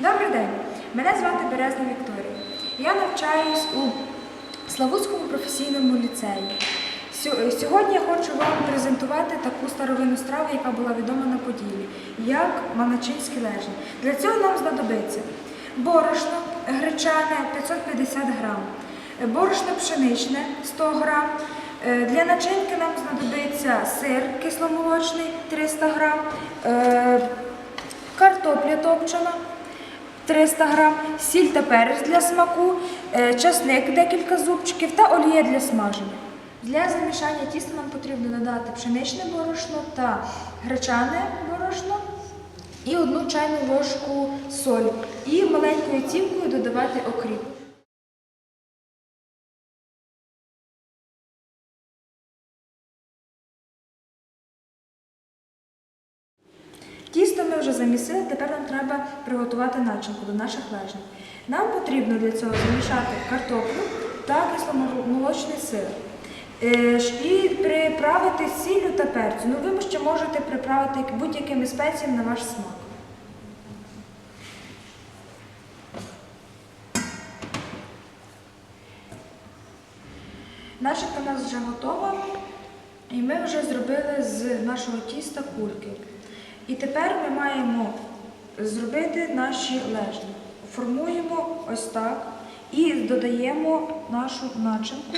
Добрий день! Мене звати Березна Вікторія. Я навчаюсь у Славутському професійному ліцеї. Сьогодні я хочу вам презентувати таку старовинну страву, яка була відома на Поділлі, як маначинські лежні. Для цього нам знадобиться борошно гречане 550 грам, борошно пшеничне 100 грам. Е, Для начинки нам знадобиться сир кисломолочний 300 грам, е, картопля топчена 300 грам, сіль та перець для смаку, е, часник декілька зубчиків та олія для смаження. Для замішання тіста нам потрібно додати пшеничне борошно та гречане борошно і одну чайну ложку солі. І маленькою цівкою додавати окріп. Вже замісили, тепер нам треба приготувати начинку до наших лежнів. Нам потрібно для цього замішати картоплю та кисломолочний сир. Е, І приправити сіллю та перцю. Ну, ви ще можете приправити будь-якими спеціями на ваш смак. Начинка у нас вже готова, і ми вже зробили з нашого тіста кульки. І тепер ми маємо зробити наші лежні. Формуємо ось так і додаємо нашу начинку.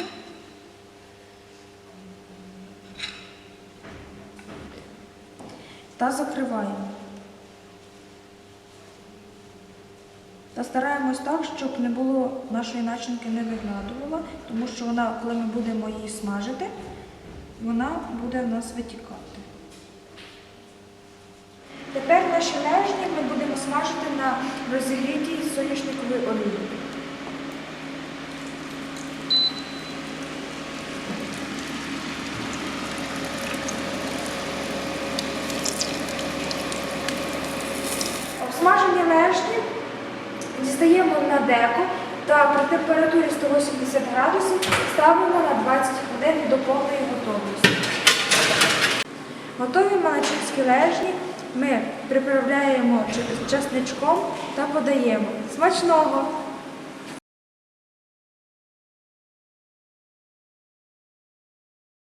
Та закриваємо. Та стараємось так, щоб не було нашої начинки не вигнатувала, тому що вона, коли ми будемо її смажити, вона буде в нас витікати. Наші лежні ми будемо смажити на розігрітій соняшниковій олії. Обсмажені лежні дістаємо на деко та при температурі 180 градусів ставимо на 20 хвилин до повної готовності. Готові малачинські лежні ми приправляємо часничком та подаємо. Смачного!